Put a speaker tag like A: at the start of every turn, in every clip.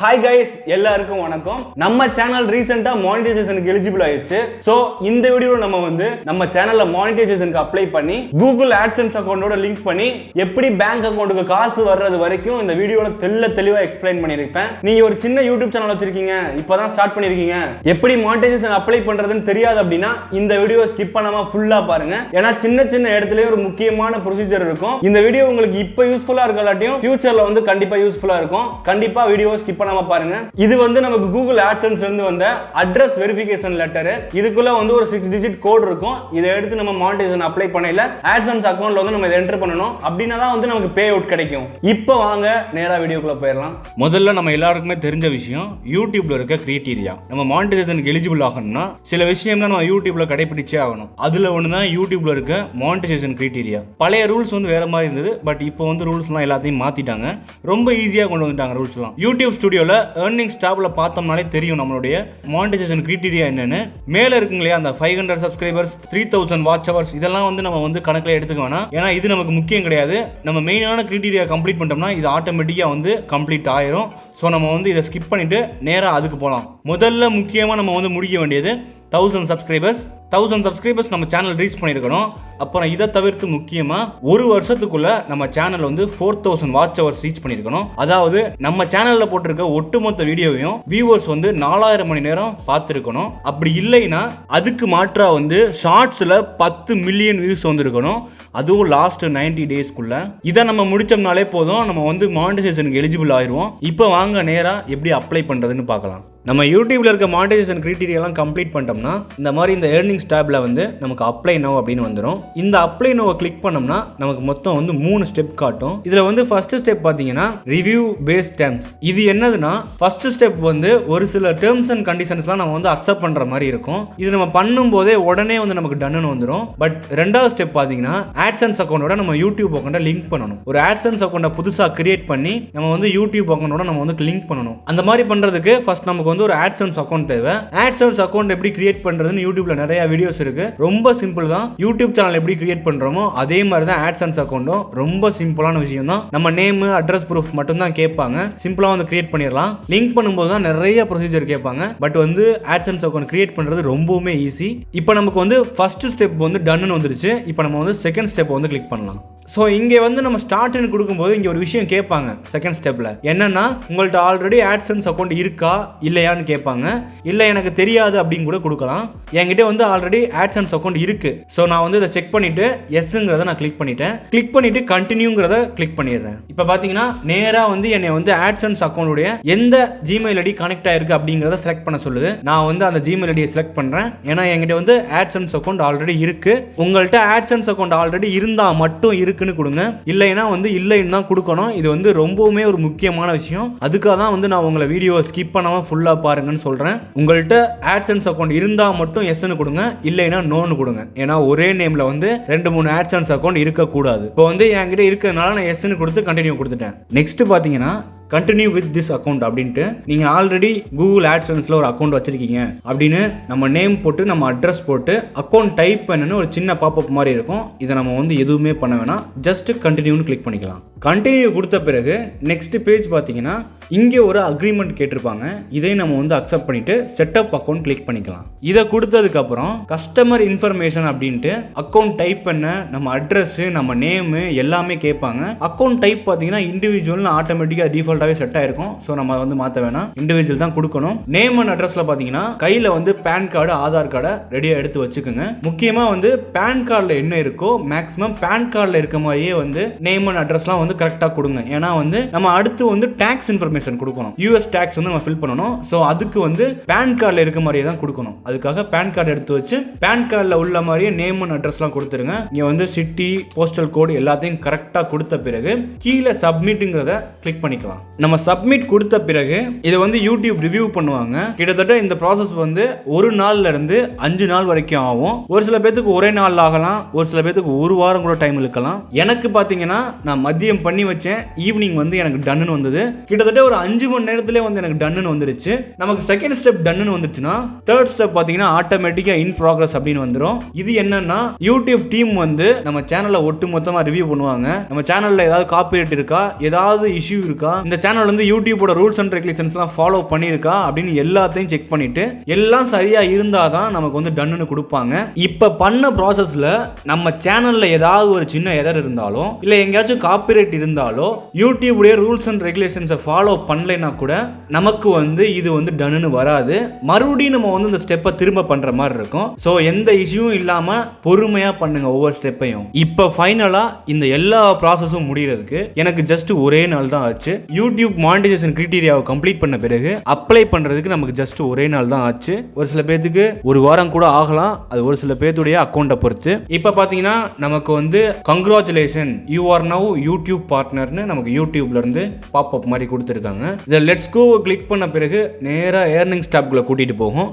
A: Hi guys எல்லாருக்கும் வணக்கம். நம்ம சேனல் ரீசெண்டா மானிட்டைசேஷனுக்கு எலிஜிபிள் ஆயிடுச்சு. ஸோ இந்த வீடியோவில் நம்ம வந்து நம்ம சேனல்ல மானிட்டைசேஷனுக்கு அப்ளை பண்ணி கூகுள் ஆட்சன்ஸ் அக்கௌண்டோட லிங்க் பண்ணி எப்படி பேங்க் அக்கௌண்ட்டுக்கு காசு வர்றது வரைக்கும் இந்த வீடியோவில் தெல்ல தெளிவாக எக்ஸ்பிளைன் பண்ணியிருப்பேன். நீங்க ஒரு சின்ன யூடியூப் சேனல் வச்சிருக்கீங்க இப்பதான் ஸ்டார்ட் பண்ணிருக்கீங்க எப்படி மானிட்டைசேஷன் அப்ளை பண்றதுன்னு தெரியாது அப்படின்னா இந்த வீடியோ ஸ்கிப் பண்ணாம ஃபுல்லா பாருங்க. ஏன்னா சின்ன சின்ன இடத்துலயே ஒரு முக்கியமான ப்ரொசீஜர் இருக்கும். இந்த வீடியோ உங்களுக்கு இப்போ யூஸ்ஃபுல்லா இருக்கலாட்டியும் ஃபியூச்சர்ல வந்து கண்டிப்பா யூஸ்ஃபுல்லா இருக்கும். கண்டிப்பா வீடியோ ஸ்கிப் பண்ணாம பாருங்க. இது வந்து நமக்கு கூகுள் ஆட்சன்ஸ் இருந்து வந்த அட்ரஸ் வெரிஃபிகேஷன் லெட்டர் இதுக்குள்ள வந்து ஒரு சிக்ஸ் டிஜிட் கோட் இருக்கும். இதை எடுத்து நம்ம மானிட்டைசேஷன் அப்ளை பண்ணையில ஆட்சன்ஸ் அக்கௌண்ட்ல வந்து நம்ம இதை என்டர் பண்ணணும். அப்படின்னா தான் வந்து நமக்கு பே அவுட் கிடைக்கும். இப்போ வாங்க நேரா வீடியோக்குள்ள போயிடலாம் முதல்ல நம்ம எல்லாருக்குமே தெரிஞ்ச விஷயம் யூடியூப்ல இருக்க கிரைட்டீரியா நம்ம மானிட்டைசேஷனுக்கு எலிஜிபிள் ஆகணும்னா சில விஷயம்லாம் நம்ம யூடியூப்ல கடைபிடிச்சே ஆகணும். அதுல ஒன்று தான் யூடியூப்ல இருக்க மானிட்டைசேஷன் கிரைட்டீரியா பழைய ரூல்ஸ் வந்து வேற மாதிரி இருந்தது பட் இப்போ வந்து ரூல்ஸ்லாம் எல்லாத்தையும் மாத்திட்டாங்க. ரொம்ப ஈஸியாக கொண்டு வந்துட்டாங்க ரூல்ஸ்லாம் யூடியூப் ஸ்டுடியோ ஸ்டுடியோவில் ஏர்னிங்ஸ் டாப்ல பார்த்தோம்னாலே தெரியும் நம்மளுடைய மானிட்டைசேஷன் க்ரிட்டீரியா என்னென்னு. மேலே இருக்குங்க இல்லையா அந்த five hundred subscribers three thousand watch hours இதெல்லாம் வந்து நம்ம வந்து கணக்கில் எடுத்துக்க வேணாம். ஏன்னா இது நமக்கு முக்கியம் கிடையாது. நம்ம மெயினான க்ரிட்டீரியா கம்ப்ளீட் பண்ணிட்டோம்னா இது ஆட்டோமேட்டிக்காக வந்து கம்ப்ளீட் ஆயிரும். ஸோ நம்ம வந்து இதை ஸ்கிப் பண்ணிவிட்டு நேராக அதுக்கு போகலாம் முதல்ல முக்கியமாக நம்ம வந்து முடிக்க வேண்டியது தௌசண்ட் சப்ஸ்கிரைபர்ஸ் தௌசண்ட் சப்ஸ்கிரைபர்ஸ் நம்ம சேனல் ரீச் பண்ணியிருக்கணும். அப்புறம் இதை தவிர்த்து முக்கியமாக ஒரு வருஷத்துக்குள்ள நம்ம சேனல் வந்து four thousand watch hours reach பண்ணியிருக்கணும். அதாவது நம்ம சேனலில் போட்டிருக்க ஒட்டுமொத்த வீடியோவையும் வியூவர்ஸ் வந்து நாலாயிரம் மணி நேரம் பார்த்துருக்கணும். அப்படி இல்லைன்னா அதுக்கு மாற்றா வந்து ஷார்ட்ஸில் பத்து மில்லியன் வியூஸ் வந்திருக்கணும். அதுவும் லாஸ்ட் நைன்டி டேஸ்க்குள்ள இதை நம்ம முடிச்சோம்னாலே போதும். நம்ம வந்து மானிட்டைசேஷனுக்கு எலிஜிபிள் ஆயிடுவோம் இப்போ வாங்க நேராக எப்படி அப்ளை பண்ணுறதுன்னு பார்க்கலாம். நம்ம யூடியூப்ல இருக்க மானிட்டைசேஷன் கிரைட்டீரியாலாம் கம்ப்ளீட் பண்ணிட்டோம்னா இந்த மாதிரி இந்த ஏர்னிங்ஸ் டேப்ல வந்து நமக்கு அப்ளை நோ அப்படின்னு வந்துடும் இந்த அப்ளை நோவை கிளிக் பண்ணோம்னா நமக்கு மொத்தம் வந்து மூணு ஸ்டெப் காட்டும். இதுல வந்து ஃபர்ஸ்ட் ஸ்டெப் பார்த்தீங்கன்னா ரிவ்யூ பேஸ் டேர்ம்ஸ் இது என்னதுன்னா ஃபர்ஸ்ட் ஸ்டெப் வந்து ஒரு சில டேர்ம்ஸ் அண்ட் கண்டிஷன்ஸ்லாம் நம்ம வந்து அக்செப்ட் பண்ற மாதிரி இருக்கும். இது நம்ம பண்ணும்போதே உடனே வந்து நமக்கு டன்னு வந்துடும் பட் ரெண்டாவது ஸ்டெப் பார்த்தீங்கன்னா ஆட்சன்ஸ் அக்கௌண்டோட நம்ம யூடியூப் அக்கௌண்ட்டை லிங்க் பண்ணணும். ஒரு ஆட்சன்ஸ் அக்கௌண்ட்டை புதுசாக கிரியேட் பண்ணி நம்ம வந்து யூடியூப் அக்கௌண்டோட நம்ம வந்து லிங்க் பண்ணணும். அந்த மாதிரி பண்ணுறதுக்கு ஃபர்ஸ்ட் நமக்கு வந்து ஒரு ஆட்சன்ஸ் அக்கௌண்ட் தேவை. ஆட்சன்ஸ் அக்கௌண்ட் எப்படி கிரியேட் பண்ணுறதுன்னு யூடியூப்ல நிறைய வீடியோஸ் இருக்கு. ரொம்ப சிம்பிள் தான். யூடியூப் சேனல் எப்படி கிரியேட் பண்ணுறோமோ அதே மாதிரி தான் ஆட்சன்ஸ் அக்கௌண்ட்டும் ரொம்ப சிம்பிளான விஷயம் தான் நம்ம நேமு அட்ரஸ் ப்ரூஃப் மட்டும் தான் கேட்பாங்க சிம்பிளாக வந்து கிரியேட் பண்ணிடலாம். லிங்க் பண்ணும்போது தான் நிறைய ப்ரொசீஜர் கேட்பாங்க. பட் வந்து ஆட்சன்ஸ் அக்கௌண்ட் கிரியேட் பண்ணுறது ரொம்பவுமே ஈஸி இப்போ நமக்கு வந்து ஃபர்ஸ்ட் ஸ்டெப் வந்து டன்னு வந்துருச்சு. இப்போ நம்ம வந்து செகண்ட் ஸ்டெப் வந்து கிளிக் பண்ணலாம். ஸோ இங்கே வந்து நம்ம ஸ்டார்ட்னு கொடுக்கும்போது இங்கே ஒரு விஷயம் கேட்பாங்க செகண்ட் ஸ்டெப்பில் என்னென்னா உங்கள்கிட்ட ஆல்ரெடி ஆட்சன்ஸ் அக்கௌண்ட் இருக்கா இல்லையான்னு கேட்பாங்க. இல்லை எனக்கு தெரியாது அப்படின்னு கூட கொடுக்கலாம். என்கிட்ட வந்து ஆல்ரெடி ஆட்சன்ஸ் அக்கௌண்ட் இருக்குது ஸோ நான் வந்து இதை செக் பண்ணிவிட்டு எஸ்ஸுங்கிறத நான் கிளிக் பண்ணிட்டேன். கிளிக் பண்ணிவிட்டு கண்டினியூங்கிறத கிளிக் பண்ணிடுறேன். இப்போ பார்த்தீங்கன்னா நேராக வந்து என்னை வந்து ஆட்சன்ஸ் அக்கௌண்ட்டுடைய எந்த ஜிமெயில் ஐடி கனெக்ட் ஆயிருக்கு அப்படிங்கிறத செலக்ட் பண்ண சொல்லுது. நான் வந்து அந்த ஜிமெயில் ஐடியை செலக்ட் பண்ணுறேன் ஏன்னா என்கிட்ட வந்து ஆட்சன்ஸ் அக்கௌண்ட் ஆல்ரெடி இருக்குது உங்கள்கிட்ட ஆட்சன்ஸ் அக்கௌண்ட் ஆல்ரெடி இருந்தால் மட்டும் இருக்குன்னு கொடுங்க. இல்லைன்னா வந்து இல்லைன்னு தான் கொடுக்கணும். இது வந்து ரொம்பவுமே ஒரு முக்கியமான விஷயம். அதுக்காக தான் வந்து நான் உங்களை வீடியோ ஸ்கிப் பண்ணாமல் ஃபுல்லாக பாருங்கன்னு சொல்கிறேன் உங்கள்கிட்ட ஆட்சன்ஸ் அக்கௌண்ட் இருந்தால் மட்டும் எஸ்ன்னு கொடுங்க. இல்லைன்னா நோன்னு கொடுங்க. ஏன்னா ஒரே நேமில் வந்து ரெண்டு மூணு ஆட்சன்ஸ் அக்கௌண்ட் இருக்கக்கூடாது. இப்போ வந்து என்கிட்ட இருக்கிறதுனால நான் எஸ்ன்னு கொடுத்து கண்டினியூ கொடுத்துட்டேன். நெக்ஸ்ட் பார்த்தீங்கன்னா கண்டினியூ வித் திஸ் அக்கௌண்ட் அப்படின்ட்டு நீங்கள் ஆல்ரெடி கூகுள் ஆட்சன்ஸில் ஒரு அக்கௌண்ட் வச்சுருக்கீங்க. அப்படின்னு நம்ம நேம் போட்டு நம்ம அட்ரஸ் போட்டு அக்கௌண்ட் டைப் பண்ணுன்னு ஒரு சின்ன பாப்பப் மாதிரி இருக்கும். இதை நம்ம வந்து எதுவுமே பண்ண வேணாம். ஜஸ்ட் கண்டினியூன்னு கிளிக் பண்ணிக்கலாம். கண்டினியூ கொடுத்த பிறகு நெக்ஸ்ட் பேஜ் பார்த்தீங்கன்னா இங்கே ஒரு அக்ரிமெண்ட் கேட்டிருப்பாங்க. இதை நம்ம வந்து அக்செப்ட் பண்ணிட்டு செட்டப் அக்கௌண்ட் கிளிக் பண்ணிக்கலாம். இதை கொடுத்ததுக்கப்புறம் கஸ்டமர் இன்ஃபர்மேஷன் அப்படின்ட்டு அக்கௌண்ட் டைப் பண்ண நம்ம அட்ரஸ் நம்ம நேமு எல்லாமே கேட்பாங்க. அக்கௌண்ட் டைப் பார்த்தீங்கன்னா இண்டிவிஜுவல்னு ஆட்டோமேட்டிக்காக டிஃபால்ட்டாகவே செட் ஆயிருக்கும். ஸோ நம்ம வந்து மாற்ற வேணாம். இண்டிவிஜுவல் தான் கொடுக்கணும். நேம் அண்ட் அட்ரஸில் பார்த்தீங்கன்னா கையில் வந்து பேன் கார்டு ஆதார் கார்டை ரெடியாக எடுத்து வச்சுக்கோங்க. முக்கியமாக வந்து பேன் கார்டில் என்ன இருக்கோ மேக்ஸிமம் பேன் கார்டில் இருக்க மாதிரியே வந்து நேம் அண்ட் அட்ரஸ்லாம் வந்து கரெக்டாக கொடுங்க. ஏன்னா வந்து நம்ம அடுத்து வந்து டேக்ஸ் இன்ஃபர்மேஷன் கொடுக்கணும். யூஎஸ் டேக்ஸ் வந்து நம்ம ஃபில் பண்ணணும். ஸோ அதுக்கு வந்து பேன் கார்டில் இருக்க மாதிரியே தான் கொடுக்கணும். அதுக்காக பேன் கார்டு எடுத்து வச்சு பேன் கார்டில் உள்ள மாதிரியே நேம் அண்ட் அட்ரஸ்லாம் கொடுத்துருங்க. இங்கே வந்து சிட்டி போஸ்டல் கோடு எல்லாத்தையும் கரெக்டாக கொடுத்த பிறகு கீழே சப்மிட்டுங்கிறத கிளிக் பண்ணிக்கலாம். நம்ம சப்மிட் கொடுத்த பிறகு இதை வந்து யூடியூப் ரிவ்யூ பண்ணுவாங்க. கிட்டத்தட்ட இந்த ப்ராசஸ் வந்து ஒரு நாள்ல இருந்து அஞ்சு நாள் வரைக்கும் ஆகும். ஒரு சில பேத்துக்கு ஒரே நாள் ஆகலாம். ஒரு சில பேத்துக்கு ஒரு வாரம் கூட டைம் இழுக்கலாம். எனக்கு பார்த்தீங்கன்னா நான் மதியம் பண்ணி வச்சேன். ஈவினிங் வந்து எனக்கு டன்னு வந்தது. கிட்டத்தட்ட ஒரு அஞ்சு மணி நேரத்திலே வந்து எனக்கு டன்னு வந்துருச்சு. நமக்கு செகண்ட் ஸ்டெப் டன்னு வந்துருச்சுன்னா தேர்ட் ஸ்டெப் பார்த்தீங்கன்னா ஆட்டோமேட்டிக்காக இன் ப்ராக்ரஸ் அப்படின்னு வந்துடும் இது என்னன்னா யூடியூப் டீம் வந்து நம்ம சேனலை ஒட்டு மொத்தமாக ரிவ்யூ பண்ணுவாங்க. நம்ம சேனலில் ஏதாவது காப்பிரைட் இருக்கா? ஏதாவது இஷ்யூ இருக்கா? இந்த சேனல் வந்து யூடியூபோட ரூல்ஸ் அண்ட் ரெகுலேஷன்ஸ்லாம் ஃபாலோ பண்ணியிருக்கா? அப்படின்னு எல்லாத்தையும் செக் பண்ணிட்டு எல்லாம் சரியாக இருந்தால் தான் நமக்கு வந்து டன்னு கொடுப்பாங்க. இப்போ பண்ண ப்ராசஸில் நம்ம சேனலில் ஏதாவது ஒரு சின்ன எரர் இருந்தாலும் இல்லை எங்கேயாச்சும் காப்பிரைட் இருந்தாலோ யூடியூபுடைய ரூல்ஸ் அண்ட் ரெகுலேஷன்ஸை ஃபாலோ பண்ணலைன்னா கூட நமக்கு வந்து இது வந்து டன்னு வராது. மறுபடியும் நம்ம வந்து இந்த ஸ்டெப்பை திரும்ப பண்ணுற மாதிரி இருக்கும். ஸோ எந்த இஷ்யூவும் இல்லாமல் பொறுமையாக பண்ணுங்க ஒவ்வொரு ஸ்டெப்பையும் இப்போ ஃபைனலாக இந்த எல்லா ப்ராசஸும் முடிகிறதுக்கு எனக்கு ஜஸ்ட் ஒரே நாள் தான் ஆச்சு. யூடியூப் மானிட்டைசேஷன் கிரிட்டீரியாவை கம்ப்ளீட் பண்ண பிறகு அப்ளை பண்ணுறதுக்கு நமக்கு ஜஸ்ட் ஒரே நாள் தான் ஆச்சு. ஒரு சில பேர்த்துக்கு ஒரு வாரம் கூட ஆகலாம். அது ஒரு சில பேர்த்துடைய அக்கௌண்ட்டை பொறுத்து. இப்போ பார்த்தீங்கன்னா நமக்கு வந்து congratulation you are now YouTube பார்ட்னர்னு நமக்கு யூடியூப்லேருந்து பாப் அப் மாதிரி கொடுத்துருக்காங்க. இதை லெட்ஸ் கோ கிளிக் பண்ண பிறகு நேராக ஏர்னிங் ஸ்டாப்குள்ளே கூட்டிகிட்டு போகும்.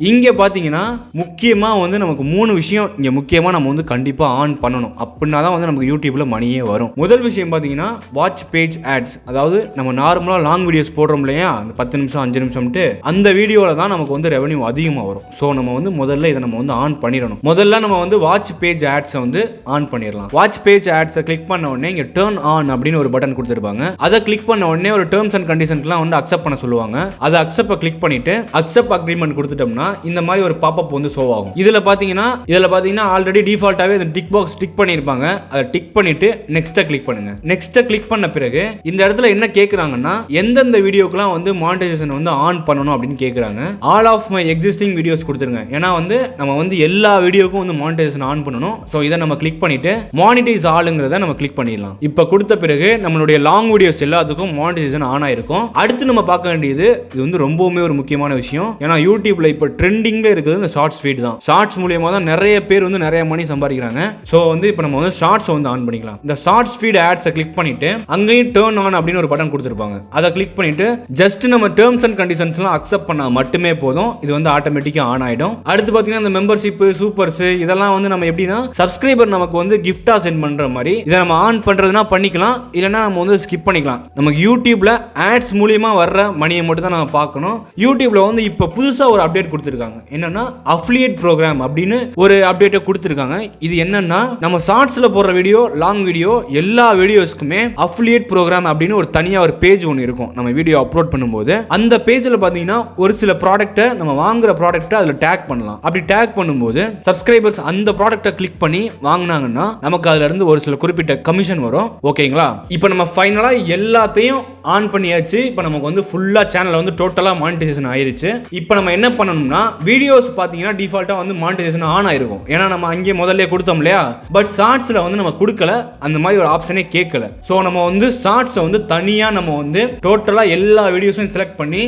A: இங்கே பார்த்தீங்கன்னா முக்கியமாக வந்து நமக்கு மூணு விஷயம் இங்கே முக்கியமாக நம்ம வந்து கண்டிப்பாக ஆன் பண்ணணும். அப்படின்னா தான் வந்து நமக்கு யூடியூப்பில் மணியே வரும். முதல் விஷயம் பார்த்தீங்கன்னா வாட்ச் பேஜ் ஆட்ஸ் அதாவது நம்ம நார்மலாக லாங் வீடியோஸ் போடுறோம் இல்லையா? அந்த பத்து நிமிஷம் அஞ்சு நிமிஷம்ட்டு அந்த வீடியோவில் தான் நமக்கு வந்து ரெவன்யூ அதிகமாக வரும். ஸோ நம்ம வந்து முதல்ல இதை நம்ம வந்து ஆன் பண்ணிடணும். முதல்ல நம்ம வந்து வாட்ச் பேஜ் ஆட்ஸை வந்து ஆன் பண்ணிடலாம். வாட்ச் பேஜ் ஆட்ஸை கிளிக் பண்ண உடனே இங்கே டேர்ன் ஆன் அப்படின்னு ஒரு பட்டன் கொடுத்துருப்பாங்க. அதை கிளிக் பண்ண உடனே ஒரு டேர்ம்ஸ் அண்ட் கண்டிஷன்ஸ்லாம் வந்து அக்செப்ட் பண்ண சொல்லுவாங்க. அதை அக்செப்ட் கிளிக் பண்ணிட்டு அக்செப்ட் அக்ரிமெண்ட் கொடுத்துட்டோம்னா இந்த மாதிரி ஒரு பாப்பப் வந்து ஷோ ஆகும். இதில் பார்த்தீங்கன்னா இதில் பார்த்தீங்கன்னா ஆல்ரெடி டிஃபால்ட்டாகவே அந்த டிக் பாக்ஸ் டிக் பண்ணியிருப்பாங்க அதை டிக் பண்ணிட்டு நெக்ஸ்ட்டை கிளிக் பண்ணுங்க. நெக்ஸ்ட்டை கிளிக் பண்ண பிறகு இந்த இடத்துல என்ன கேட்குறாங்கன்னா எந்தெந்த வீடியோக்கெல்லாம் வந்து மானிட்டைசேஷன் வந்து ஆன் பண்ணணும் அப்படின்னு கேட்குறாங்க all of my existing videos கொடுத்துருங்க. ஏன்னா வந்து நம்ம வந்து எல்லா வீடியோக்கும் வந்து மானிட்டைசேஷன் ஆன் பண்ணணும். ஸோ இதை நம்ம கிளிக் பண்ணிட்டு மானிட்டைஸ் ஆளுங்கிறத நம்ம கிளிக் பண்ணிடலாம். இப்போ கொடுத்த பிறகு நம்மளுடைய லாங் வீடியோஸ் எல்லாத்துக்கும் மானிட்டைசேஷன் ஆன் ஆயிருக்கும். அடுத்து நம்ம பார்க்க வேண்டியது இது வந்து ரொம்பவுமே ஒரு முக்கியமான விஷயம். ஏன்னா யூடியூப்ல இப்போ ட்ரெண்டிங்கில் இருக்குது இந்த ஷார்ட்ஸ் ஃபீட் தான். ஷார்ட்ஸ் மூலியமாக தான் நிறைய பேர் வந்து நிறைய மணி சம்பாதிக்கிறாங்க. ஸோ வந்து இப்போ நம்ம வந்து ஷார்ட்ஸ் வந்து ஆன் பண்ணிக்கலாம். இந்த ஷார்ட்ஸ் ஃபீட் ஆட்ஸை கிளிக் பண்ணிட்டு அங்கேயும் டேர்ன் ஆன் அப்படின்னு ஒரு பட்டன் கொடுத்துருப்பாங்க. அதை கிளிக் பண்ணிட்டு ஜஸ்ட் நம்ம டேர்ம்ஸ் அண்ட் கண்டிஷன்ஸ்லாம் அக்செப்ட் பண்ணால் மட்டுமே போதும். இது வந்து ஆட்டோமேட்டிக்காக ஆன் ஆகிடும் அடுத்து பார்த்தீங்கன்னா இந்த மெம்பர்ஷிப் சூப்பர்ஸ் இதெல்லாம் வந்து நம்ம எப்படின்னா சப்ஸ்கிரைபர் நமக்கு வந்து கிஃப்டாக சென்ட் பண்ணுற மாதிரி இதை நம்ம ஆன் பண்ணுறதுனா பண்ணிக்கலாம். இல்லைன்னா நம்ம வந்து ஸ்கிப் பண்ணிக்கலாம். நமக்கு யூடியூப்ல ஆட்ஸ் மூலியமாக வர்ற மணியை மட்டும் தான் நம்ம பார்க்கணும். யூடியூப்ல வந்து இப்போ புதுசாக ஒரு அப்டேட் கொடுத்துருக்காங்க. என்னன்னா அஃபிலியேட் ப்ரோக்ராம் அப்படின்னு ஒரு அப்டேட்டை கொடுத்துருக்காங்க. இது என்னன்னா நம்ம ஷார்ட்ஸில் போடுற வீடியோ லாங் வீடியோ எல்லா வீடியோஸ்க்குமே அஃபிலியேட் ப்ரோக்ராம் அப்படின்னு ஒரு தனியாக ஒரு பேஜ் ஒன்று இருக்கும். நம்ம வீடியோ அப்லோட் பண்ணும்போது அந்த பேஜில் பார்த்தீங்கன்னா ஒரு சில ப்ராடக்ட்டை நம்ம வாங்குற ப்ராடக்ட்டை அதில் டேக் பண்ணலாம். அப்படி டேக் பண்ணும்போது சப்ஸ்கிரைபர்ஸ் அந்த ப்ராடக்ட்டை கிளிக் பண்ணி வாங்கினாங்கன்னா நமக்கு அதில் இருந்து ஒரு சில குறிப்பிட்ட கமிஷன் வரும். ஓகேங்களா? இப்போ நம்ம ஃபைனலாக எல்லாத்தையும் ஆன் பண்ணியாச்சு. இப்போ நமக்கு வந்து ஃபுல்லாக சேனலில் வந்து டோட்டலாக மானிட்டைசேஷன் ஆயிருச்சு. இப்போ நம்ம என்ன பண்ணணும்னா வீடியோஸ் பார்த்தீங்கன்னா டிஃபால்ட்டாக வந்து மானிட்டைசேஷன் ஆன் ஆயிருக்கும். ஏன்னா நம்ம அங்கேயே முதல்ல கொடுத்தோம் இல்லையா? பட் ஷார்ட்ஸில் வந்து நம்ம கொடுக்கல. அந்த மாதிரி ஒரு ஆப்ஷனே கேட்கல. ஸோ நம்ம வந்து ஷார்ட்ஸை வந்து தனியாக நம்ம வந்து டோட்டலாக எல்லா வீடியோஸும் செலக்ட் பண்ணி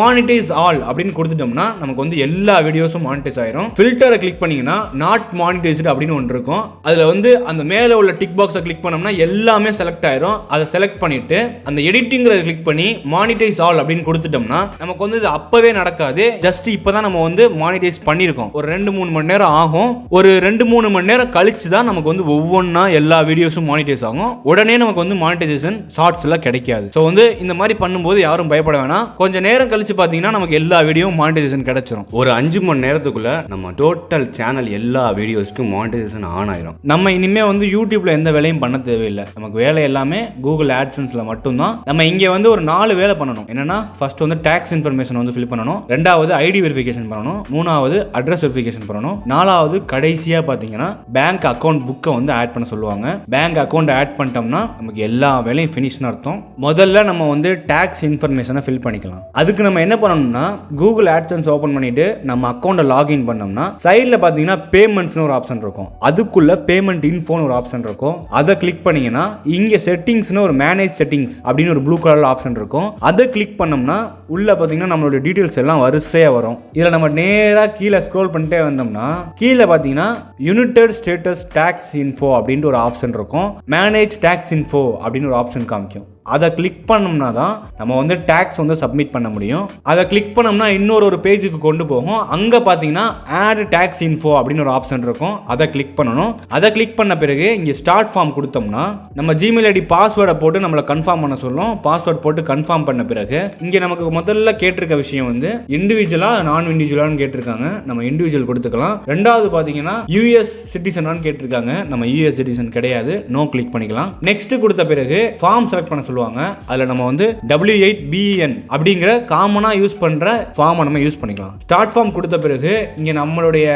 A: மானிட்டைஸ் ஆல் அப்படின்னு கொடுத்துட்டோம்னா நமக்கு வந்து எல்லா வீடியோஸும் மானிட்டைஸ் ஆயிரும். ஃபில்டரை கிளிக் பண்ணிங்கன்னா நாட் மானிட்டைஸ்டு அப்படின்னு ஒன்று இருக்கும். அதில் வந்து அந்த மேலே உள்ள டிக் பாக்ஸை கிளிக் பண்ணோம்னா எல்லாமே செலக்ட் ஆயிரும். அதை செலக்ட் பண்ணிட்டு அந்த எடிட்டிங்கிறத கிளிக் பண்ணி மானிட்டைஸ் ஆல் அப்படின்னு கொடுத்துட்டோம்னா நமக்கு வந்து இது அப்பவே நடக்காது. ஜஸ்ட் இப்போ தான் நம்ம வந்து மானிட்டைஸ் பண்ணியிருக்கோம். ஒரு ரெண்டு மூணு மணி நேரம் ஆகும். ஒரு ரெண்டு மூணு மணி நேரம் கழிச்சு தான் நமக்கு வந்து ஒவ்வொன்றா எல்லா வீடியோஸும் மானிட்டைஸ் ஆகும். உடனே நமக்கு வந்து மானிட்டைசேஷன் ஷார்ட்ஸ்ல கிடைக்காது. ஸோ வந்து இந்த மாதிரி பண்ணும்போது யாரும் பயப்பட வேணாம். கொஞ்சம் நேரம் கழிச்சு பார்த்தீங்கன்னா நமக்கு எல்லா வீடியோவும் மானிட்டைசேஷன் கிடைச்சிரும். ஒரு அஞ்சு மணி நேரத்துக்குள்ள நம்ம டோட்டல் சேனல் எல்லா வீடியோஸ்க்கும் மானிட்டைசேஷன் ஆன் ஆயிரும். நம்ம இனிமே வந்து யூடியூப்ல எந்த வேலையும் பண்ண தேவையில்லை. நமக்கு வேலை எல்லாமே கூகுள் ஆட்சன்ஸ்ல மட்டும்தான். நம்ம இங்க வந்து ஒரு நாலு வேலை பண்ணணும். என்னன்னா ஃபர்ஸ்ட் வந்து டேக்ஸ் இன்ஃபர்மேஷன் வந்து ஃபில் பண்ணணும். ரெண்டாவது ஐடி வெரிஃபிகேஷன் பண்ணணும். மூணாவது அட்ரஸ் வெரிஃபிகேஷன் பண்ணணும். நாலாவது கடைசியாக பார்த்தீங்கன்னா பேங்க் அக்கௌண்ட் புக்கை வந்து ஆட் பண்ண சொல்லுவாங்க. பேங்க் அக்கௌண்ட் ஆட் பண்ணிட்டோம்னா நமக்கு எல்லா வேலையும் ஃபினிஷ்னு அர்த்தம். முதல்ல நம்ம வந்து டேக்ஸ் இன்ஃபர்மேஷனை ஃபில் பண்ணிக்கலாம். அதுக்கு நம்ம என்ன பண்ணணும்னா கூகுள் ஆட்சன்ஸ் ஓப்பன் பண்ணிட்டு நம்ம அக்கௌண்ட்டை லாகின் பண்ணோம்னா சைடில் பார்த்தீங்கன்னா பேமெண்ட்ஸ்னு ஒரு ஆப்ஷன் இருக்கும். அதுக்குள்ள பேமெண்ட் இன்ஃபோன்னு ஒரு ஆப்ஷன் இருக்கும். அதை கிளிக் பண்ணீங்கன்னா இங்கே செட்டிங்ஸ்னு ஒரு மேனேஜ் செட்டிங்ஸ் அப்படின்னு ஒரு ப்ளூ கலர் ஆப்ஷன் இருக்கும். அதை கிளிக் பண்ணோம்னா உள்ள பார்த்தீங்கன்னா நம்மளோட டீட்டெயில்ஸ் எல்லாம் வரிசையாக வரும். இதில் நம்ம நேராக கீழே ஸ்க்ரோல் பண்ணிட்டே வந்தோம்னா கீழே பார்த்தீங்கன்னா யுனிடெட் ஸ்டேட்டஸ் டேக்ஸ் இன்ஃபோ அப்படின்ட்டு ஒரு ஆப்ஷன் இருக்கும். மேனேஜ் டேக்ஸ் இன்ஃபோ அப்படின்னு ஒரு ஆப்ஷன் காமிக்கும். அதை கிளிக் பண்ணோம்னா தான் நம்ம வந்து டேக்ஸ் வந்து சப்மிட் பண்ண முடியும். அதை கிளிக் பண்ணோம்னா இன்னொரு ஒரு பேஜுக்கு கொண்டு போகும். அங்கே பார்த்தீங்கன்னா ஆட் டேக்ஸ் இன்ஃபோ அப்படின்னு ஒரு ஆப்ஷன் இருக்கும். அதை கிளிக் பண்ணணும். அதை கிளிக் பண்ண பிறகு இங்கே ஸ்டார்ட் ஃபார்ம் கொடுத்தோம்னா நம்ம ஜிமெயில் ஐடி பாஸ்வேர்டை போட்டு நம்மளை கன்ஃபார்ம் பண்ண சொல்லும். பாஸ்வேர்ட் போட்டு கன்ஃபார்ம் பண்ண பிறகு இங்கே நமக்கு முதல்ல கேட்டிருக்க விஷயம் வந்து இண்டிவிஜுவலா நான் இண்டிவிஜுவலான்னு கேட்டிருக்காங்க. நம்ம இண்டிவிஜுவல் கொடுத்துக்கலாம். ரெண்டாவது பார்த்தீங்கன்னா யூஎஸ் சிட்டிசனான்னு கேட்டிருக்காங்க. நம்ம யூஎஸ் சிட்டிசன் கிடையாது. நோ கிளிக் பண்ணிக்கலாம். நெக்ஸ்ட் கொடுத்த பிறகு ஃபார்ம் செலக்ட் பண்ண சொல்லுவாங்க. அதில் நம்ம வந்து டபிள்யூ எயிட் பிஎன் அப்படிங்கிற காமனாக யூஸ் பண்ணுற ஃபார்மை நம்ம யூஸ் பண்ணிக்கலாம். ஸ்டார்ட் ஃபார்ம் கொடுத்த பிறகு இங்கே நம்மளுடைய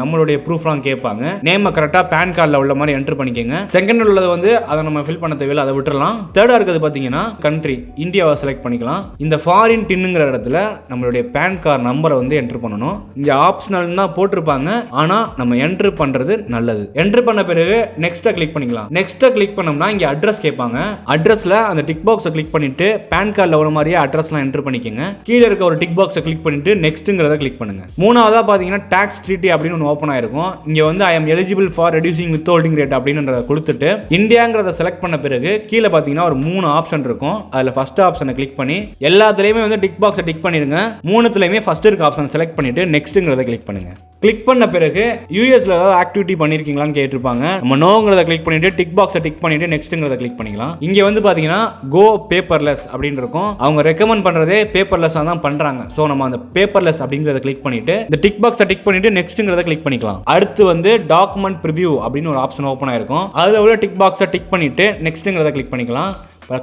A: நம்மளுடைய ப்ரூஃப்லாம் கேட்பாங்க. நேமை கரெக்டாக பேன் கார்டில் உள்ள மாதிரி என்டர் பண்ணிக்கோங்க. செகண்ட் உள்ளது வந்து அதை நம்ம ஃபில் பண்ண தேவையில்லை அதை விட்டுறலாம். தேர்டாக இருக்கிறது பார்த்தீங்கன்னா கண்ட்ரி இந்தியாவை செலக்ட் பண்ணிக்கலாம். இந்த ஃபாரின் டின்னுங்கிற இடத்துல நம்மளுடைய பேன் கார்டு நம்பரை வந்து என்டர் பண்ணணும். இங்கே ஆப்ஷனல் தான் போட்டிருப்பாங்க. ஆனால் நம்ம என்ட்ரு பண்ணுறது நல்லது. என்ட்ரு பண்ண பிறகு நெக்ஸ்ட்டை கிளிக் பண்ணிக்கலாம். நெக்ஸ்ட்டை கிளிக் பண்ணோம்னா இங்கே அட்ரஸ் கேட்பாங்க. அட்ரஸில் அந்த டிக் பாக்ஸை கிளிக் பண்ணிட்டு பேன் கார்டில் ஒரு மாதிரியே அட்ரஸ்லாம் என்ட்ரு பண்ணிக்கோங்க. கீழே இருக்க ஒரு டிக் பாக்ஸை கிளிக் பண்ணிட்டு நெக்ஸ்ட்டுங்கிறத கிளிக் பண்ணுங்க. மூணாவதாக பார்த்தீங்கன்னா டாக்ஸ் ட்ரீட்டி அப்படின்னு ஒன்று ஓப்பன் ஆயிருக்கும். இங்கே வந்து I am eligible for reducing withholding rate அப்படின்றத கொடுத்துட்டு இந்தியாங்கிறத செலக்ட் பண்ண பிறகு கீழே பார்த்தீங்கன்னா ஒரு மூணு ஆப்ஷன் இருக்கும். அதில் ஃபர்ஸ்ட் ஆப்ஷனை கிளிக் பண்ணி எல்லாத்துலேயுமே வந்து டிக் பாக்ஸை டிக் பண்ணிடுங்க மூணுத்துலையுமே ஃபர்ஸ்ட் இருக்க ஆப்ஷன் செலக்ட் பண்ணிட்டு நெக்ஸ்ட்டுங்கிறத கிளிக் பண்ணுங்க. கிளிக் பண்ண பிறகு யூஎஸ்ல ஏதாவது ஆக்டிவிட்டி பண்ணியிருக்கீங்களான்னு கேட்டிருப்பாங்க. நம்ம நோங்கிறத கிளிக் பண்ணிட்டு டிக் பாக்ஸை டிக் பண்ணிட்டு நெக்ஸ்ட்டுங்கிறத கிளிக் பண்ணிக்கலாம். இங்கே வந்து பார்த்தீங்கன்னா கோ பேப்பர்லெஸ் அப்படின்னு இருக்கும். அவங்க ரெக்கமெண்ட் பண்ணுறதே பேப்பர்லெஸ்ஸாக தான் பண்ணுறாங்க ஸோ நம்ம அந்த பேப்பர்லெஸ் அப்படிங்கிறத கிளிக் பண்ணிட்டு இந்த டிக் பாக்ஸை டிக் பண்ணிட்டு நெக்ஸ்ட்டுங்கிறத கிளிக் பண்ணிக்கலாம். அடுத்து வந்து டாக்குமெண்ட் ப்ரிவியூ அப்படின்னு ஒரு ஆப்ஷன் ஓப்பன் ஆயிருக்கும். அதில் உள்ள டிக் பாக்ஸை டிக் பண்ணிட்டு நெக்ஸ்ட்டுங்கிறத கிளிக் பண்ணிக்கலாம்.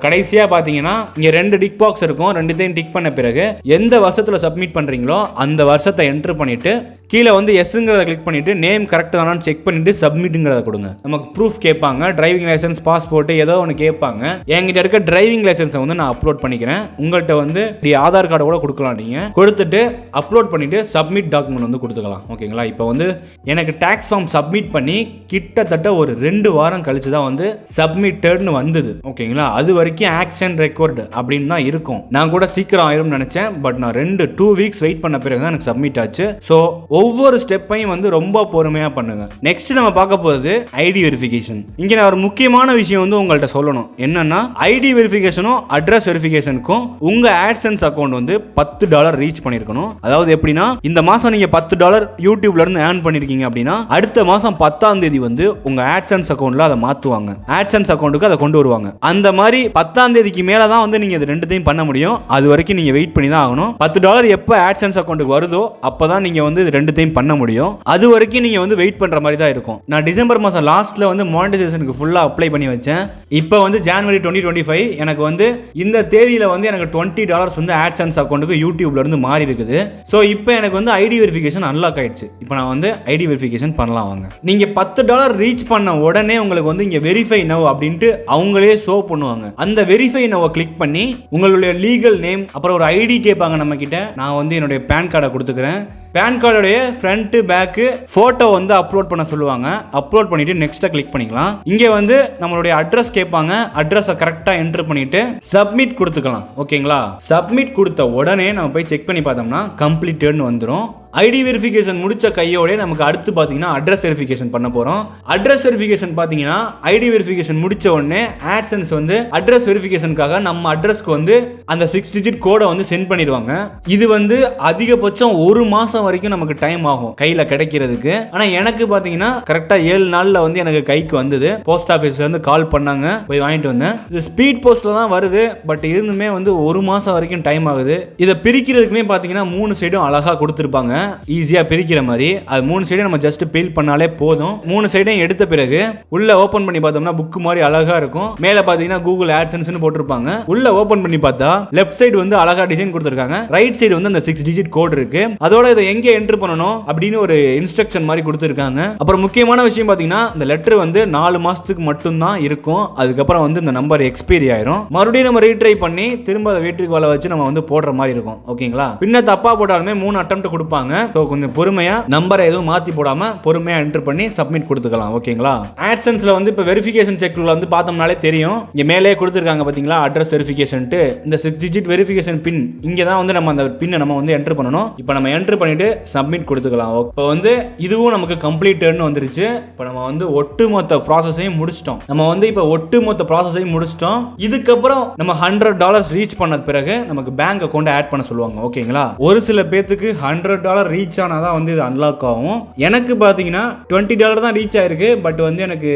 A: கடைசியாக பார்த்தீங்கன்னா இங்கே ரெண்டு டிக் பாக்ஸ் இருக்கும். ரெண்டுத்தையும் டிக் பண்ண பிறகு எந்த வருஷத்தில் சப்மிட் பண்ணுறீங்களோ அந்த வருஷத்தை என்ட்ரு பண்ணிட்டு கீழே வந்து எஸ்ங்கிறத கிளிக் பண்ணிட்டு நேம் கரெக்டாக தானு செக் பண்ணிட்டு சப்மிட்டுங்கிறத கொடுங்க. நமக்கு ப்ரூஃப் கேட்பாங்க. டிரைவிங் லைசன்ஸ் பாஸ்போர்ட் ஏதோ ஒன்று கேட்பாங்க. என்கிட்ட இருக்க டிரைவிங் லைசன்ஸை வந்து நான் அப்லோட் பண்ணிக்கிறேன். உங்கள்கிட்ட வந்து இப்படி ஆதார் கார்டு கூட கொடுக்கலாம் நீங்கள் கொடுத்துட்டு அப்லோட் பண்ணிட்டு சப்மிட் டாக்குமெண்ட் வந்து கொடுத்துக்கலாம். ஓகேங்களா இப்போ வந்து எனக்கு டேக்ஸ் ஃபார்ம் சப்மிட் பண்ணி கிட்டத்தட்ட ஒரு ரெண்டு வாரம் கழிச்சு தான் வந்து சப்மிட்டட்னு வந்தது. ஓகேங்களா அது வரைக்கும் ஆக்ஷன் ரெக்கார்டு அப்படின்னு தான் இருக்கும். நான் கூட சீக்கிரம் ஆயிரும் நினைச்சேன் பட் நான் ரெண்டு டூ வீக்ஸ் வெயிட் பண்ண பிறகு தான் எனக்கு சப்மிட் ஆச்சு. ஸோ ஒவ்வொரு ஸ்டெப்பையும் வந்து ரொம்ப பொறுமையாக பண்ணுங்க. நெக்ஸ்ட் நம்ம பார்க்க போகிறது ஐடி வெரிஃபிகேஷன் இங்கே நான் ஒரு முக்கியமான விஷயம் வந்து உங்கள்கிட்ட சொல்லணும். என்னன்னா ஐடி வெரிஃபிகேஷனும் அட்ரஸ் வெரிஃபிகேஷனுக்கும் உங்கள் ஆட்சன்ஸ் அக்கௌண்ட் வந்து பத்து டாலர் ரீச் பண்ணியிருக்கணும் அதாவது எப்படின்னா இந்த மாதம் நீங்கள் பத்து டாலர் யூடியூப்ல இருந்து ஏர்ன் பண்ணியிருக்கீங்க அப்படின்னா அடுத்த மாதம் பத்தாம் தேதி வந்து உங்கள் ஆட்சன்ஸ் அக்கௌண்ட்டில் அதை மாற்றுவாங்க ஆட்சன்ஸ் அக்கௌண்ட்டுக்கு அதை கொண்டு வருவாங்க. அந்த மாதிரி பத்தாம் தேதிக்கு மேலே தான் வந்து நீங்கள் இது ரெண்டுத்தையும் பண்ண முடியும். அது வரைக்கும் நீங்கள் வெயிட் பண்ணி தான் ஆகணும். பத்து டாலர் எப்போ ஆட்சன்ஸ் அக்கௌண்ட்டுக்கு வருதோ அப்போ தான் நீங்கள் வந்து இது ரெண்டுத்தையும் பண்ண முடியும். அது வரைக்கும் நீங்கள் வந்து வெயிட் பண்ணுற மாதிரி தான் இருக்கும். நான் டிசம்பர் மாதம் லாஸ்ட்டில் வந்து மானிட்டைசேஷனுக்கு ஃபுல்லாக அப்ளை பண்ணி வச்சேன். இப்போ வந்து ஜான்வரி டுவெண்ட்டி டுவெண்ட்டி ஃபைவ் எனக்கு வந்து இந்த தேதியில் வந்து எனக்கு டுவெண்ட்டி டாலர்ஸ் வந்து ஆட்சன்ஸ் அக்கௌண்ட்டுக்கு யூடியூப்ல இருந்து மாறி இருக்குது. ஸோ இப்போ எனக்கு வந்து ஐடி வெரிஃபிகேஷன் அன்லாக் ஆயிடுச்சு. இப்போ நான் வந்து ஐடி வெரிஃபிகேஷன் பண்ணலாம் வாங்க. நீங்கள் பத்து டாலர் ரீச் பண்ண உடனே உங்களுக்கு வந்து இங்கே வெரிஃபை நவ் அப்படின்ட்டு அவங்களே ஷோ பண்ணுவாங்க. அந்த வெரிஃபை நம்ம கிளிக் பண்ணி உங்களுடைய லீகல் நேம் அப்புறம் ஒரு ஐடி கேட்பாங்க நம்ம கிட்ட நான் வந்து என்னுடைய பேன் கார்டை கொடுத்துக்கிறேன். பேன் கார்டுடைய ஃப்ரண்ட்டு பேக்கு ஃபோட்டோ வந்து அப்லோட் பண்ண சொல்லுவாங்க. அப்லோட் பண்ணிட்டு நெக்ஸ்ட்டை கிளிக் பண்ணிக்கலாம். இங்கே வந்து நம்மளுடைய அட்ரஸ் கேட்பாங்க. அட்ரஸை கரெக்டாக என்ட்ரு பண்ணிட்டு சப்மிட் கொடுத்துக்கலாம். ஓகேங்களா? சப்மிட் கொடுத்த உடனே நம்ம போய் செக் பண்ணி பார்த்தோம்னா கம்ப்ளீட்டட்னு வந்துடும் ஐடி வெரிஃபிகேஷன் முடிச்ச கையோட நமக்கு அடுத்து பார்த்தீங்கன்னா அட்ரஸ் வெரிஃபிகேஷன் பண்ண போகிறோம் அட்ரஸ் வெரிஃபிகேஷன் பார்த்தீங்கன்னா ஐடி வெரிஃபிகேஷன் முடிச்ச உடனே ஆட்சன்ஸ் வந்து அட்ரஸ் வெரிஃபிகேஷனுக்காக நம்ம அட்ரஸ்க்கு வந்து அந்த சிக்ஸ் டிஜிட் கோடை வந்து சென்ட் பண்ணிடுவாங்க. இது வந்து அதிகபட்சம் ஒரு மாதம் வரைக்கும் நமக்கு டைம் ஆகும் கையில் கிடைக்கிறதுக்கு. ஆனால் எனக்கு பார்த்தீங்கன்னா கரெக்டாக ஏழு நாளில் வந்து எனக்கு கைக்கு வந்தது. போஸ்ட் ஆஃபீஸ்லேருந்து கால் பண்ணாங்க போய் வாங்கிட்டு வந்தேன். இது ஸ்பீட் போஸ்ட்டில் தான் வருது பட் இருந்துமே வந்து ஒரு மாதம் வரைக்கும் டைம் ஆகுது. இதை பிரிக்கிறதுக்குமே பார்த்தீங்கன்னா மூணு சைடும் அழகாக கொடுத்துருப்பாங்க. ஈஸியாக பிரிக்கிற மாதிரி. அது மூணு சைடும் நம்ம ஜஸ்ட் பீல் பண்ணாலே போதும். மூணு சைடையும் எடுத்த பிறகு உள்ள ஓப்பன் பண்ணி பார்த்தோம்னா புக் மாதிரி அழகா இருக்கும். மேலே பார்த்தீங்கன்னா கூகுள் ஆட்சன்ஸ்னு போட்டிருப்பாங்க. உள்ள ஓப்பன் பண்ணி பார்த்தா லெஃப்ட் சைடு வந்து அழகா டிசைன் கொடுத்துருக்காங்க. ரைட் சைடு வந்து அந்த சிக்ஸ் டிஜிட் கோட் இருக்கு. அதோட இதை எங்கே என்ட்ரு பண்ணணும் அப்படின்னு ஒரு இன்ஸ்ட்ரக்ஷன் மாதிரி கொடுத்துருக்காங்க. அப்புறம் முக்கியமான விஷயம் பார்த்தீங்கன்னா இந்த லெட்டர் வந்து நாலு மாதத்துக்கு மட்டும்தான் இருக்கும். அதுக்கப்புறம் வந்து இந்த நம்பர் எக்ஸ்பைரி ஆயிரும். மறுபடியும் நம்ம ரீட்ரை பண்ணி திரும்ப அதை வீட்டுக்கு வலை வச்சு நம்ம வந்து போடுற மாதிரி இருக்கும். ஓகேங்களா? பின்ன தப்பா போட்டாலுமே மூணு அட்டம் கொடுப்பாங்க. ஸோ கொஞ்சம் பொறுமையா நம்பரை எதுவும் மாத்தி போடாம பொறுமையா என்ட்ரு பண்ணி சப்மிட் கொடுத்துக்கலாம். ஓகேங்களா? ஆட்சன்ஸ்ல வந்து இப்போ வெரிஃபிகேஷன் செக்ல வந்து பார்த்தோம்னாலே தெரியும். இங்க மேலே கொடுத்துருக்காங்க பாத்தீங்களா அட்ரஸ் வெரிஃபிகேஷன்ட்டு இந்த சிக்ஸ் டிஜிட் வெரிஃபிகேஷன் பின் இங்க தான் வந்து நம்ம அந்த பின்னை நம்ம வந்து என்ட்ரு பண்ணணும். இப்போ நம்ம என்ட்ரு பண்ணிட்டு பண்ணிவிட்டு சப்மிட் கொடுத்துக்கலாம். இப்போ வந்து இதுவும் நமக்கு கம்ப்ளீட்டட்னு வந்துருச்சு. இப்போ நம்ம வந்து ஒட்டுமொத்த ப்ராசஸையும் முடிச்சிட்டோம். நம்ம வந்து இப்போ ஒட்டுமொத்த ப்ராசஸையும் முடிச்சிட்டோம். இதுக்கப்புறம் நம்ம ஹண்ட்ரட் டாலர்ஸ் ரீச் பண்ண பிறகு நமக்கு பேங்க் அக்கௌண்ட் ஆட் பண்ண சொல்லுவாங்க. ஓகேங்களா? ஒரு சில பேத்துக்கு ஹண்ட்ரட் டாலர் ரீச் ஆனால் தான் வந்து இது அன்லாக் ஆகும். எனக்கு பார்த்தீங்கன்னா டுவெண்ட்டி டாலர் தான் ரீச் ஆயிருக்கு. பட் வந்து எனக்கு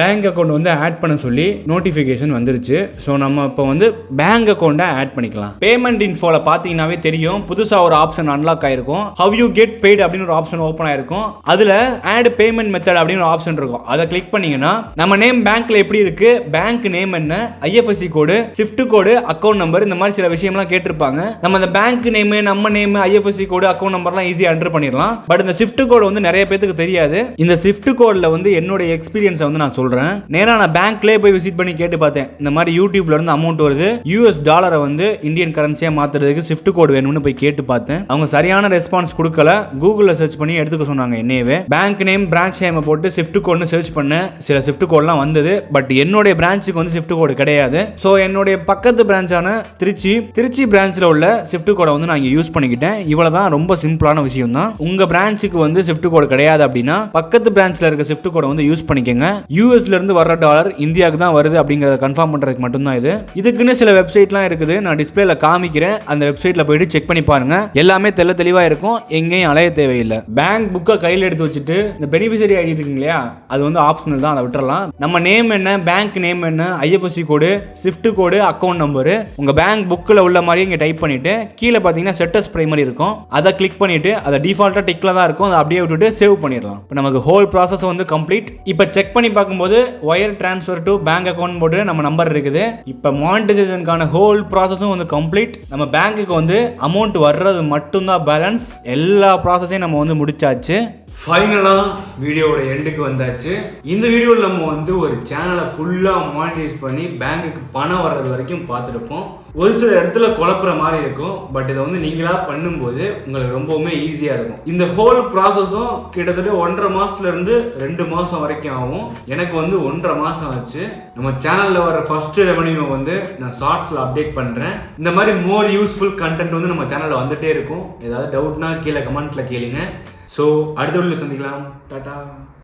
A: பேங்க் அக்கௌண்ட் வந்து ஆட் பண்ண சொல்லி நோட்டிஃபிகேஷன் வந்துருச்சு. ஸோ நம்ம இப்போ வந்து பேங்க் அக்கௌண்ட்டை ஆட் பண்ணிக்கலாம். பேமெண்ட் இன்ஃபோவில் பார்த்தீங்கன்னாவே தெரியும். புதுசாக ஒரு ஆப்ஷன் அன்லாக் ஆயிருக்கும். ஹவ் யூ கெட் பெய்டு அப்படின்னு ஒரு ஆப்ஷன் ஓப்பன் ஆயிருக்கும். அதில் ஆட் பேமெண்ட் மெத்தட் அப்படின்னு ஒரு ஆப்ஷன் இருக்கும். அதை கிளிக் பண்ணீங்கன்னா நம்ம நேம் பேங்க்ல எப்படி இருக்கு? பேங்க் நேம் என்ன? IFSC code swift code account number இந்த மாதிரி சில விஷயம்லாம் கேட்டிருப்பாங்க. நம்ம அந்த பேங்க் நேம் நம்ம நேம் ஐஎஃப்எஸ்சி கோடு அக்கௌண்ட் நம்பர்லாம் ஈஸியாக என்டர் பண்ணிடலாம். பட் இந்த ஸ்விஃப்ட் கோடு வந்து நிறைய பேத்துக்கு தெரியாது. இந்த ஸ்விஃப்ட் கோடில் வந்து என்னுடைய எக்ஸ்பீரியன்ஸை வந்து நான் சொல்கிறேன் நேராக நான் பேங்க்லேயே போய் விசிட் பண்ணி கேட்டு பார்த்தேன். இந்த மாதிரி யூடியூப்ல இருந்து அமௌண்ட் வருது. யூஎஸ் டாலரை வந்து இந்தியன் கரன்சியாக மாற்றுறதுக்கு ஸ்விஃப்ட் கோடு வேணும்னு போய் கேட்டு பார்த்தேன். அவங்க சரியான ரெஸ்பான்ஸ் கொடுக்கல. கூகுளில் சர்ச் பண்ணி எடுத்துக்க சொன்னாங்க என்னையவே. பேங்க் நேம் பிரான்ச் நேமை போட்டு ஷிஃப்ட் கோட்னு சர்ச் பண்ணேன் சில ஷிஃப்ட் கோட்லாம் வந்தது. பட் என்னுடைய பிரான்ச்சுக்கு வந்து ஷிஃப்ட் கோடு கிடையாது. ஸோ என்னுடைய பக்கத்து பிரான்ச்சான திருச்சி திருச்சி பிரான்ச்சில் உள்ள ஷிஃப்ட் கோடை வந்து நான் இங்கே யூஸ் பண்ணிக்கிட்டேன். இவ்வளோ தான் ரொம்ப சிம்பிளான விஷயம் தான் உங்கள் பிரான்ச்சுக்கு வந்து ஷிஃப்ட் கோடு கிடையாது அப்படின்னா பக்கத்து பிரான்ச்சில் இருக்க ஷிஃப்ட் கோடை வந்து யூஸ் பண்ணிக்கோங்க. யூஎஸ்ல இருந்து வர்ற டாலர் இந்தியாவுக்கு தான் வருது அப்படிங்கிறத கன்ஃபார்ம் பண்ணுறதுக்கு மட்டும்தான் இது. இதுக்குன்னு சில வெப்சைட்லாம் இருக்குது. நான் டிஸ்பிளேல காமிக்கிறேன். அந்த வெப்சைட்டில் போயிட்டு செக் பண்ணி பாருங்க. எல்லாமே தெள்ள தெளிவாக இருக்கும். எங்கேயும் அலைய தேவையில்லை. பேங்க் புக்கை கையில் எடுத்து வச்சுட்டு இந்த பெனிஃபிஷரி ஐடி இருக்குங்க இல்லையா அது வந்து ஆப்ஷனல் தான் அதை விட்டுறலாம். நம்ம நேம் என்ன பேங்க் நேம் என்ன IFSC code swift code account number உங்கள் பேங்க் புக்கில் உள்ள மாதிரி இங்கே டைப் பண்ணிட்டு கீழே பார்த்தீங்கன்னா செட்டஸ் பிரைமரி இருக்கும். அதை கிளிக் பண்ணிட்டு அதை டிஃபால்ட்டாக டிக்கில் தான் இருக்கும் அதை அப்படியே விட்டுட்டு சேவ் பண்ணிடலாம். இப்போ நமக்கு ஹோல் ப்ராசஸ் வந்து கம்ப்ளீட் இப்போ செக் பண்ணி பார்க்கும்போது wire transfer to bank account போட்டு நம்ம நம்பர் இருக்குது. இப்போ மானிட்டைசேஷனுக்கான ஹோல் ப்ராசஸும் வந்து கம்ப்ளீட் நம்ம பேங்க்குக்கு வந்து அமௌண்ட் வர்றது மட்டும்தான் பேலன்ஸ் எல்லா ப்ராசஸையும் நம்ம வந்து முடிச்சாச்சு. ஃபைனலாக வீடியோவோட எண்டுக்கு வந்தாச்சு. இந்த வீடியோவில் நம்ம வந்து ஒரு சேனலை ஃபுல்லாக மானிட்டைஸ் பண்ணி பேங்க்குக்கு பணம் வர்றது வரைக்கும் பார்த்துருப்போம். ஒரு சில இடத்துல குழப்புற மாதிரி இருக்கும் பட் இதை வந்து நீங்களா பண்ணும்போது உங்களுக்கு ரொம்பவுமே ஈஸியாக இருக்கும். இந்த ஹோல் ப்ராசஸும் கிட்டத்தட்ட ஒன்றரை மாசத்துல இருந்து ரெண்டு மாதம் வரைக்கும் ஆகும். எனக்கு வந்து ஒன்றரை மாதம் ஆச்சு. நம்ம சேனலில் வர ஃபர்ஸ்ட் ரெவன்யூ வந்து நான் ஷார்ட்ஸில் அப்டேட் பண்ணுறேன் இந்த மாதிரி மோர் யூஸ்ஃபுல் கண்டென்ட் வந்து நம்ம சேனலில் வந்துட்டே இருக்கும். ஏதாவது டவுட்னா கீழே கமெண்ட்டில் கேளுங்க. ஸோ அடுத்த வீடியோ சந்திக்கலாம். டாட்டா